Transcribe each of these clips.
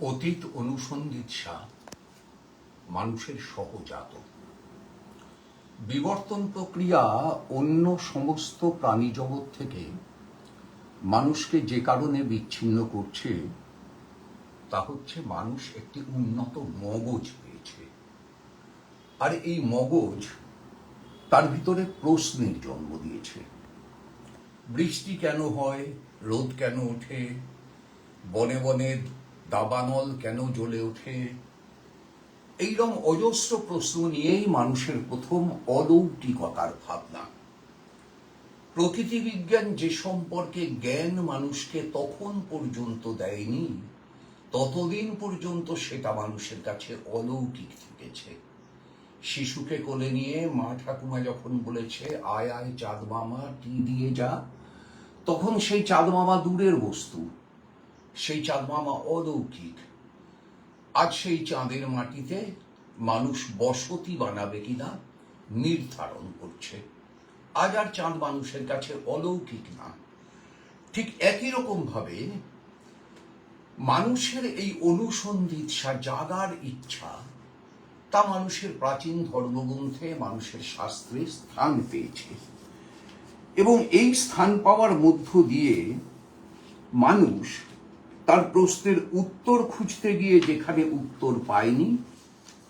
অতীত অনুসন্ধিৎসা মানুষের সহজাত। বিবর্তন প্রক্রিয়া অন্য সমস্ত প্রাণী জগৎ থেকে মানুষকে যে কারণে বিচ্ছিন্ন করছে, তা হচ্ছে মানুষ একটি উন্নত মগজ পেয়েছে। আর এই মগজ তার ভিতরে প্রশ্নের জন্ম দিয়েছে। বৃষ্টি কেন হয়, রোদ কেন ওঠে, বনে বনে দাবানল কেন জ্বলে ওঠে? এইরকম অজস্র প্রশ্ন নিয়েই মানুষের প্রথম অলৌকিকতার ভাবনা। প্রকৃতি বিজ্ঞান যে সম্পর্কে জ্ঞান মানুষকে তখন পর্যন্ত দেয়নি, ততদিন পর্যন্ত সেটা মানুষের কাছে অলৌকিক থেকেছে। শিশুকে কোলে নিয়ে মা ঠাকুমা যখন বলেছে, আয় আয়, চাঁদ মামা, টি দিয়ে যা, তখন সেই চাঁদ মামা দূরের বস্তু। সেই চাঁদ মামা অলৌকিক। আজ সেই চাঁদের মাটিতে মানুষ বসতি বানাবে কিনা নির্ধারণ করছে। আজ আর চাঁদ মানুষের কাছে অলৌকিক না। ঠিক একই রকম ভাবে মানুষের এই অনুসন্ধিৎসা জাগার ইচ্ছা, তা মানুষের প্রাচীন ধর্মগ্রন্থে মানুষের শাস্ত্রে স্থান পেয়েছে। এবং এই স্থান পাওয়ার মধ্য দিয়ে মানুষ তার প্রশ্নের উত্তর খুঁজতে গিয়ে যেখানে উত্তর পায়নি,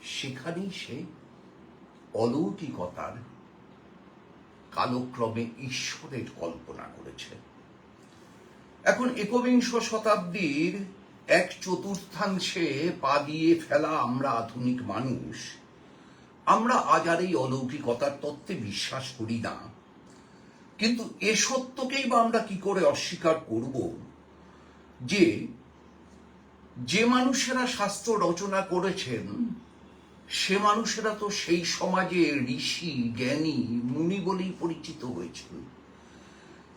সেখানেই সে অলৌকিকতার কালক্রমে ঈশ্বরের কল্পনা করেছে। এখন একবিংশ শতাব্দীর এক চতুর্থাংশে পা দিয়ে ফেলা আমরা আধুনিক মানুষ, আমরা আজ আর এই অলৌকিকতার তত্ত্বে বিশ্বাস করি না। কিন্তু এ সত্যকেই বা আমরা কি করে অস্বীকার করব? যে যে মানুষেরা শাস্ত্র রচনা করেছেন, সে মানুষেরা তো সেই সমাজে ঋষি, জ্ঞানী, মুনি বলেই পরিচিত হয়েছিল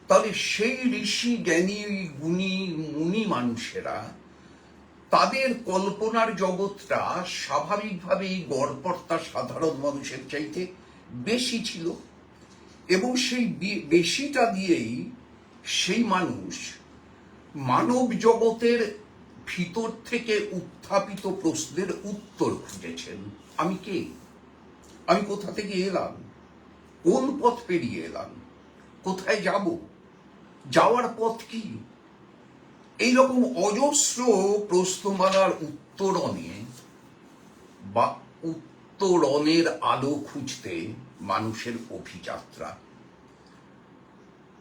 তাহলে সেই ঋষি, জ্ঞানী, গুণী, মুনি মানুষেরা তাদের কল্পনার জগৎটা স্বাভাবিকভাবেই গড়পর্তা সাধারণ মানুষের চাইতে বেশি ছিল এবং সেই বেশিটা দিয়েই সেই মানুষ মানব জগতের ভিতর থেকে উত্থাপিত প্রশ্নের উত্তর খুঁজেছেন। আমি কে? আমি কোথা থেকে এলাম? কোন পথ পেরিয়ে এলাম? কোথায় যাব? যাওয়ার পথ কি? এইরকম অজস্র প্রশ্নমালার উত্তরণে বা উত্তরণের আলো খুঁজতে মানুষের অভিযাত্রা।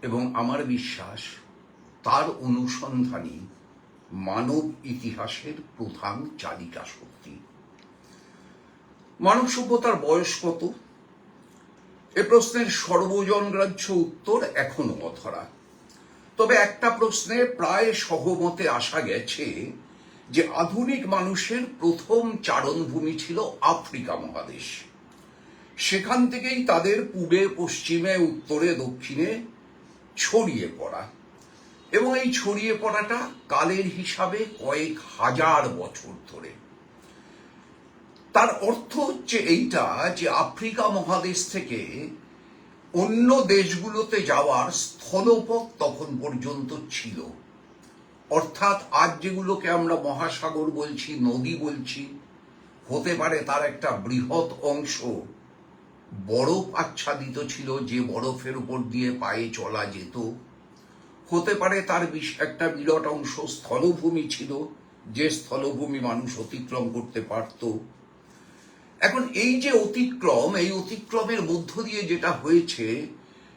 এবং আমার বিশ্বাস তার অনুসন্ধানই মানব ইতিহাসের প্রধান চালিকা শক্তি। মানব সভ্যতার বয়স কত? এ প্রশ্নের সর্বজনগ্রাহ্য উত্তর এখনও অধরা। তবে একটা প্রশ্নে প্রায় সহমতে আসা গেছে যে আধুনিক মানুষের প্রথম চারণভূমি ছিল আফ্রিকা মহাদেশ। সেখান থেকেই তাদের পূবে, পশ্চিমে, উত্তরে, দক্ষিণে ছড়িয়ে পড়া। এবং এই ছড়িয়ে পড়াটা কালের হিসাবে কয়েক হাজার বছর ধরে। তার অর্থ হচ্ছে এইটা যে আফ্রিকা মহাদেশ থেকে অন্য দেশগুলোতে যাওয়ার স্থলপথ তখন পর্যন্ত ছিল। অর্থাৎ আজ যেগুলোকে আমরা মহাসাগর বলছি, নদী বলছি, হতে পারে তার একটা বৃহৎ অংশ বরফ আচ্ছাদিত ছিল, যে বরফের উপর দিয়ে পায়ে চলা যেত। হতে পারে তার একটা বিরাট অংশ স্থলভূমি ছিল, যে স্থলভূমি মানুষ অতিক্রম করতে পারত। এখন এই যে অতিক্রম, এই অতিক্রমের মধ্য দিয়ে যেটা হয়েছে,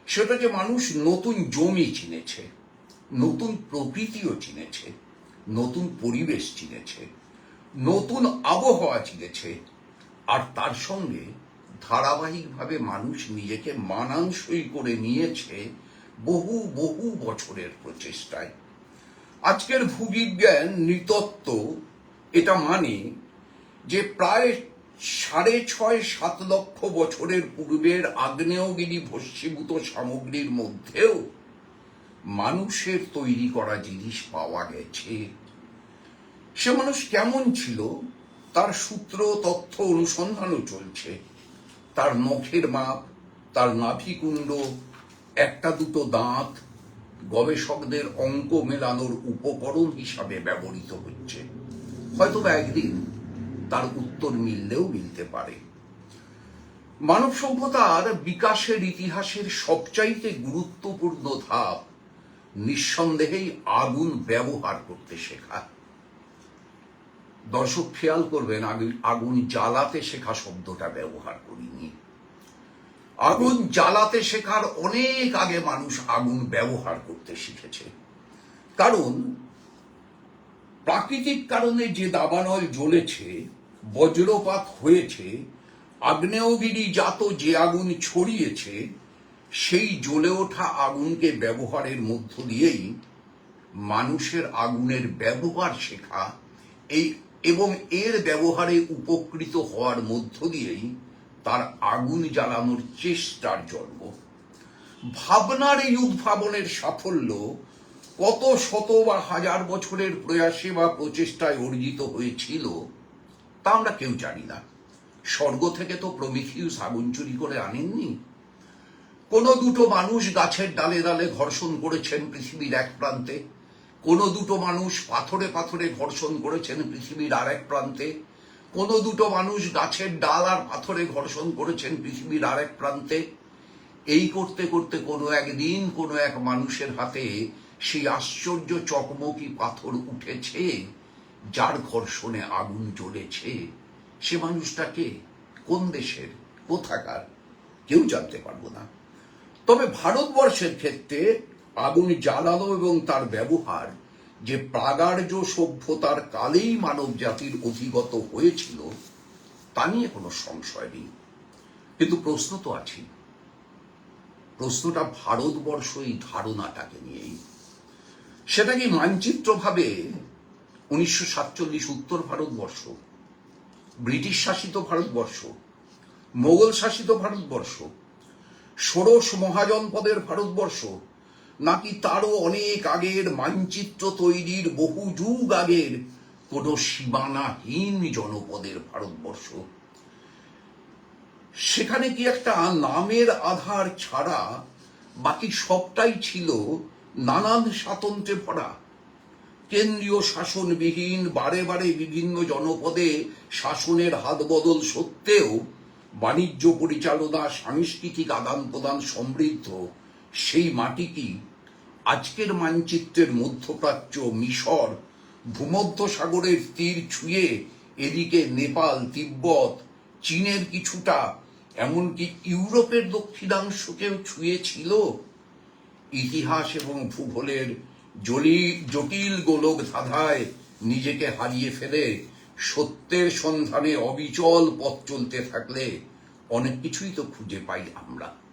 সেটা যে মানুষ নতুন জমি চিনেছে, নতুন প্রকৃতিও চিনেছে, নতুন পরিবেশ চিনেছে, নতুন আবহাওয়া চিনেছে, আর তার সঙ্গে ধারাবাহিকভাবে মানুষ নিজেকে মানানসই করে নিয়েছে বহু বহু বছরের প্রচেষ্টায়। আজকের ভূবিজ্ঞান নৃতত্ত্ব এটা মানে যে প্রায় সাড়ে ছয়, সাত লক্ষ বছরের পূর্বের আগ্নেয়গিরি ভস্মীভূত সামগ্রীর মধ্যেও মানুষের তৈরি করা জিনিস পাওয়া গেছে। সে মানুষ কেমন ছিল? তার সূত্র, তথ্য অনুসন্ধানও চলছে। তার নখের মাপ, তার নাভিকুণ্ড একটা দুটো দাঁত গবেষকদের অঙ্ক মেলানোর উপকরণ হিসাবে ব্যবহৃত হচ্ছে। হয়তো বা একদিন তার উত্তর মিললেও মিলতে পারে। মানব সভ্যতার বিকাশের ইতিহাসের সবচাইতে গুরুত্বপূর্ণ ধাপ নিঃসন্দেহেই আগুন ব্যবহার করতে শেখা। দর্শক খেয়াল করবেন আগুন- আগুন জ্বালাতে শেখা শব্দটা ব্যবহার করিনি। আগুন জ্বালাতে শেখার অনেক আগে মানুষ আগুন ব্যবহার করতে শিখেছে। কারণ, প্রাকৃতিক কারণে যে দাবানল জ্বলেছে, বজ্রপাত হয়েছে, আগ্নেয়গিরি জাত যে আগুন ছড়িয়েছে, সেই জ্বলে ওঠা আগুনকে ব্যবহারের মধ্য দিয়েই মানুষের আগুনের ব্যবহার শেখা, এই এবং এর ব্যবহারে উপকৃত হওয়ার মধ্য দিয়েই তার আগুন জ্বালানোর চেষ্টার জন্ম। ভাবনার এই উদ্ভাবনের সাফল্য কত শত বা হাজার বছরের প্রয়াসে বা প্রচেষ্টায় অর্জিত হয়েছিল, তা আমরা কেউ জানি না। স্বর্গ থেকে তো প্রমিথিউস আগুন চুরি করে আনেননি। কোনো দুটো মানুষ গাছের ডালে ডালে ঘর্ষণ করেছেন পৃথিবীর এক প্রান্তে। কোনো দুটো মানুষ পাথরে পাথরে ঘর্ষণ করেছেন পৃথিবীর আর এক প্রান্তে। কোনো দুটো মানুষ গাছের ডাল আর পাথরে ঘর্ষণ করেছেন পৃথিবীর আর এক প্রান্তে। এই করতে করতে কোনো একদিন কোনো এক মানুষের হাতে সেই আশ্চর্য চকমকি পাথর উঠেছে, যার ঘর্ষণে আগুন জ্বলেছে। সে মানুষটাকে কোন দেশের? কোথাকার? কেউ জানতে পারব না। তবে ভারতবর্ষের ক্ষেত্রে আগুন জ্বালানো এবং তার ব্যবহার যে প্রাগার্য সভ্যতার কালেই মানব জাতির অধিগত হয়েছিল, তা নিয়ে কোনো সংশয় নেই। কিন্তু প্রশ্ন তো আছে প্রশ্নটা ভারতবর্ষ এই ধারণাটাকে নিয়েই। সেটা কি মানচিত্র ভাবে উনিশশো সাতচল্লিশ উত্তর ভারতবর্ষ, ব্রিটিশ শাসিত ভারতবর্ষ, মোগল শাসিত ভারতবর্ষ, ষোড়শ মহাজনপদের ভারতবর্ষ নাকি তারও অনেক আগের মানচিত্র তৈরির বহু যুগ আগের কোনো সীমানাহীন জনপদের ভারতবর্ষ? সেখানে কি একটা নামের আধার ছাড়া বাকি সবটাই ছিল নানান স্বাতন্ত্র্যে ভরা? কেন্দ্রীয় শাসনবিহীন বারে বারে বিভিন্ন জনপদে শাসনের হাত বদল সত্ত্বেও বাণিজ্য পরিচালনা, সাংস্কৃতিক আদান প্রদান সমৃদ্ধ সেই মাটি কি আজকের মানচিত্রের মধ্যপ্রাচ্য মিশর ভূমধ্য সাগরের তীর ছুঁয়ে এদিকে নেপাল, তিব্বত, চীনের কিছুটা, এমনকি ইউরোপের দক্ষিণাংশকেও ছুঁয়েছিল। ইতিহাস এবং ভূগোলের জটিল গোলক ধাঁধায় নিজেকে হারিয়ে ফেলে সত্যের সন্ধানে অবিচল পথ চলতে থাকলে অনেক কিছুই তো খুঁজে পাই আমরা।